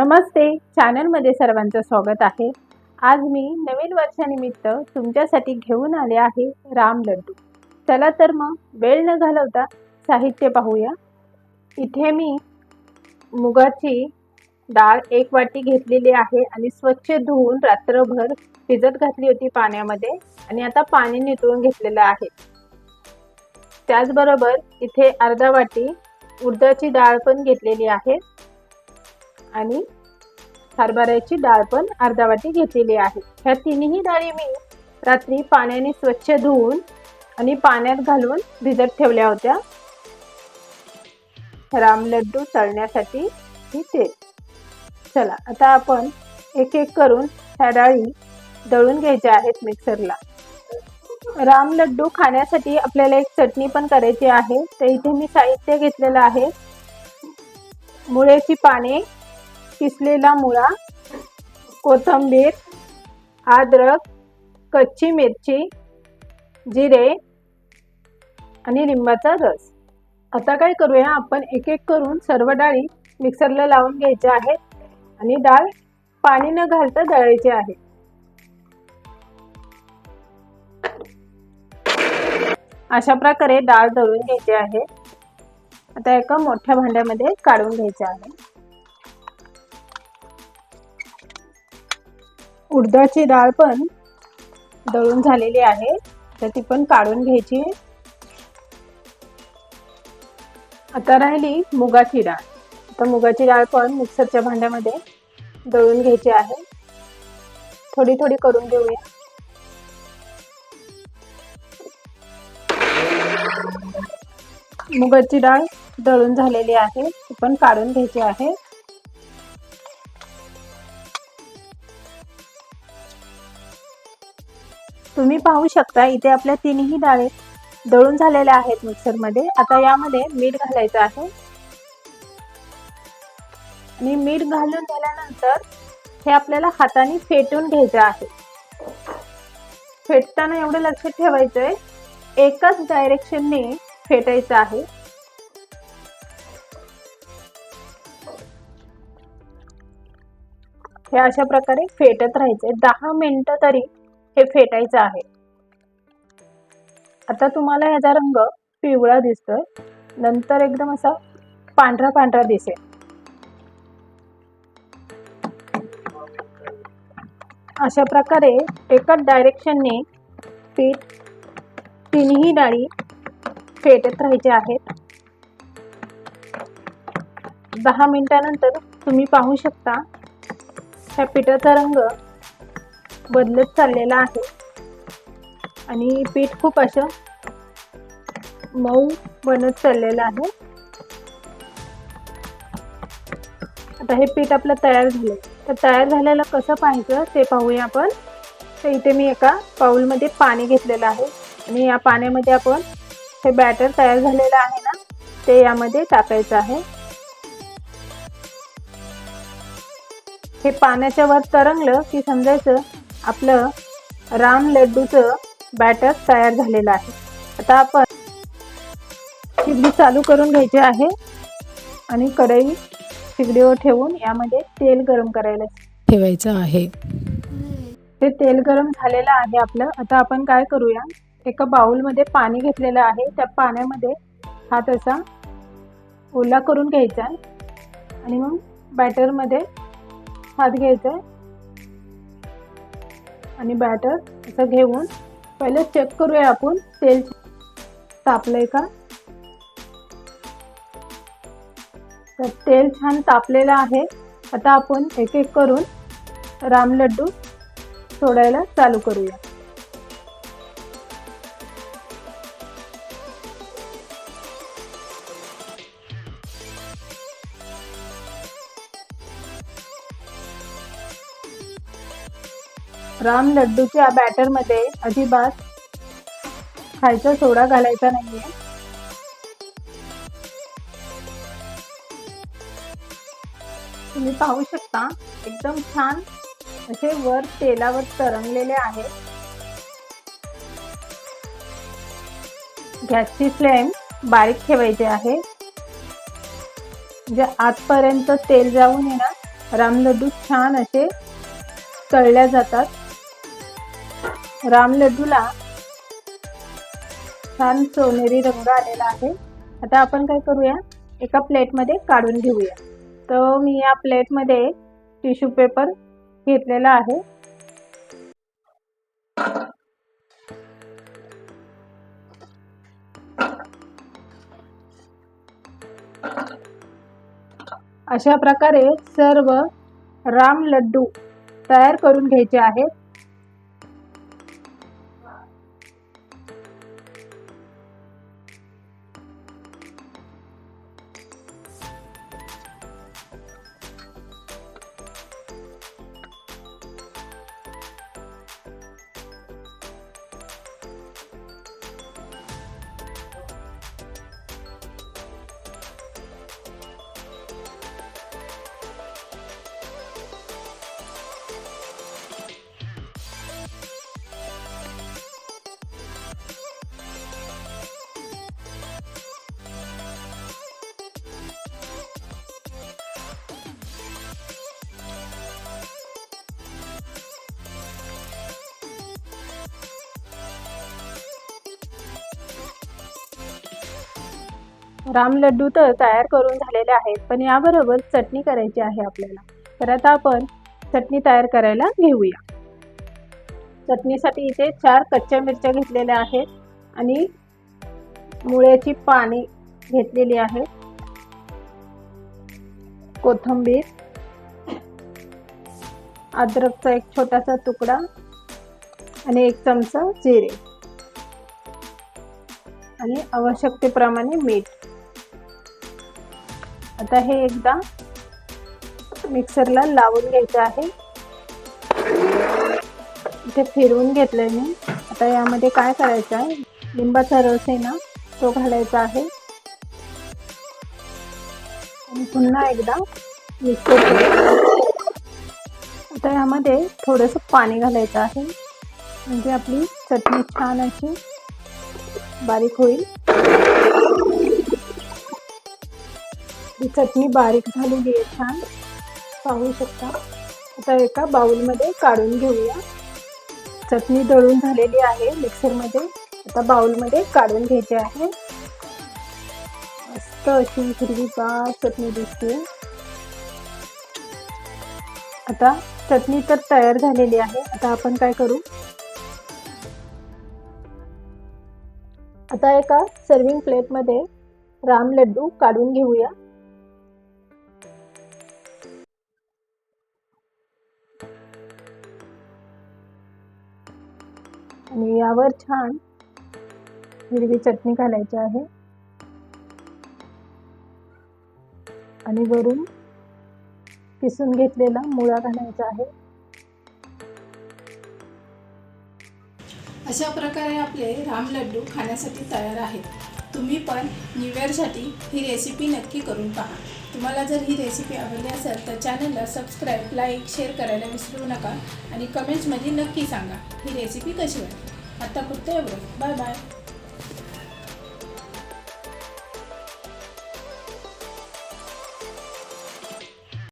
नमस्ते. चॅनलमध्ये सर्वांचं स्वागत आहे. आज मी नवीन वर्षानिमित्त तुमच्यासाठी घेऊन आले आहे राम लड्डू. चला तर मग वेळ न घालवता साहित्य पाहूया. इथे मी मुगाची डाळ एक वाटी घेतलेली आहे आणि स्वच्छ धुवून रात्रभर भिजत घातली होती पाण्यामध्ये आणि आता पाणी नितळून घेतलेलं आहे. त्याचबरोबर इथे अर्धा वाटी उडदाची डाळ पण घेतलेली आहे. आणि हरभऱ्याची डाळ पण अर्धा वाटी घेतलेली आहे. ह्या तिन्ही डाळी मी रात्री पाण्याने स्वच्छ धुवून आणि पाण्यात घालून भिजत ठेवल्या होत्या. राम लड्डू तळण्यासाठी ही ते. चला आता आपण एक एक करून ह्या डाळी दळून घ्यायच्या आहेत मिक्सरला. राम लड्डू खाण्यासाठी आपल्याला एक चटणी पण करायची आहे. तर इथे मी साहित्य घेतलेलं आहे. मुळ्याची पाने किसलेला मुळा कोथिंबीर अद्रक कच्ची मिरची जिरे आणि लिंबाचा रस. आता काय करूया आपण एक एक करून सर्व डाळी मिक्सरला लावून घ्यायच्या आहेत आणि डाळ पाणी न घालता दळायची आहे. अशा प्रकारे डाळ दळून घ्यायची आहे. आता एका मोठ्या भांड्यामध्ये काढून घ्यायचे आहे. उडदाची डाळ पण दळून झालेली आहे. तर ती पण काढून घ्यायची. आता राहिली मुगाची डाळ. आता मुगाची डाळ पण मिक्सरच्या भांड्यामध्ये दळून घ्यायची आहे. थोडी थोडी करून घेऊया. मुगाची डाळ दळून झालेली आहे. ती पण काढून घ्यायची आहे. पाहू शकता इथे आपल्या तिन्ही डाळे दळून झालेल्या आहेत मिक्सरमध्ये. आता यामध्ये मीठ घालायचं आहे. आणि मीठ घालून झाल्यानंतर हे आपल्याला हाताने फेटून घ्यायचं आहे. फेटताना एवढं लक्षात ठेवायचंय एकाच डायरेक्शनने फेटायचं आहे. हे अशा प्रकारे फेटत राहायचंय. दहा मिनिटं तरी हे फेटायचं आहे. आता तुम्हाला ह्याचा रंग पिवळा दिसतोय. नंतर एकदम असा पांढरा पांढरा दिसेल. अशा प्रकारे एकाच डायरेक्शनने पीठ तिन्ही डाळी फेटत राहायचे आहेत. दहा मिनिटानंतर तुम्ही पाहू शकता. ह्या पिठाचा रंग बदलत चाललेला आहे. आणि पीठ खूप असं मऊ बनत चाललेलं आहे. आता हे पीठ आपलं तयार झालं. तर तयार झालेलं कसं पाहायचं ते पाहूया आपण. तर इथे मी एका पाऊलमध्ये पाणी घेतलेलं आहे. आणि या पाण्यामध्ये आपण हे बॅटर तयार झालेलं आहे ना ते यामध्ये टाकायचं आहे. हे पाण्याच्या वर तरंगलं की समजायचं आपलं राम लड्डूचं बॅटर तयार झालेलं आहे. आता आपण शिगडी चालू करून घ्यायची आहे आणि कढई शिगडीवर ठेवून यामध्ये तेल गरम करायला ठेवायचं आहे. ते तेल गरम झालेलं आहे आपलं. आता आपण काय करूया? एका बाउलमध्ये पाणी घेतलेलं आहे. त्या पाण्यामध्ये हा तसा ओला करून घ्यायचा आणि मग बॅटरमध्ये हात घ्यायचा आणि बॅटर असं घेऊन पहिले चेक करूया आपण तेल तापलंय का? तर तेल छान तापलेलं आहे. आता आपण एक एक करून राम लड्डू सोडायला चालू करूया. राम लड्डूच्या बॅटरमध्ये अजिबात खायचा सोडा घालायचा नाहीये. तुम्ही पाहू शकता एकदम छान असे वर तेलावर तरंगलेले आहेत गॅसची फ्लेम बारीक ठेवायची आहे. म्हणजे आतपर्यंत तेल जाऊन येणार ना राम लड्डू छान असे तळल्या जातात. राम लड्डूला छान सोनेरी रंग आलेला आहे. आता आपण काय करूया? एका प्लेटमध्ये काढून घेऊया. तर मी या प्लेटमध्ये टिश्यू पेपर घेतलेला आहे. अशा प्रकारे सर्व राम लड्डू तयार करून घ्यायचे आहेत. राम लड्डू तर तयार करून झालेले आहेत पण याबरोबर चटणी करायची आहे आपल्याला. तर आता आपण चटणी तयार करायला घेऊया. चटणीसाठी इथे चार कच्च्या मिरच्या घेतलेल्या आहेत आणि मुळ्याची पाने घेतलेली आहे कोथिंबीर अद्रकचा एक छोटासा तुकडा आणि एक चमचा जिरे. आणि आवश्यकतेप्रमाणे मीठ. आता हे एकदा मिक्सरला लावून घ्यायचं आहे. इथे फिरवून घेतलंय मी. आता यामध्ये काय करायचं आहे? लिंबाचा रस आहे ना तो घालायचा आहे. आणि पुन्हा एकदा मिक्स आता यामध्ये थोडंसं पाणी घालायचं आहे. म्हणजे आपली चटणी छान अशी बारीक होईल. ही चटणी बारीक झालेली आहे छान. पाहू शकता. आता एका बाउलमध्ये काढून घेऊया. चटणी दळून झालेली आहे मिक्सरमध्ये. आता बाउलमध्ये काढून घ्यायची आहे. मस्त अशी हिरवीगार चटणी दिसते. आता चटणी तर तयार झालेली आहे. आता आपण काय करू? आता एका सर्विंग प्लेटमध्ये राम लड्डू काढून घेऊया. आणि यावर छान हिरवी चटणी घालायची आहे. आणि वरून किसून घेतलेला मुळा घालायचा आहे. अशा प्रकारे आपले राम लड्डू खाण्यासाठी तयार आहेत. तुम्ही पण न्यू इयरसाठी ही रेसिपी नक्की करून पहा. तुम्हाला जर ही रेसिपी आवडली असेल तर चॅनलला सबस्क्राईब लाईक शेअर करायला विसरू नका. आणि कमेंट्समध्ये नक्की सांगा ही रेसिपी कशी वाटली? आत्ता पुरतं एवढं. Bye bye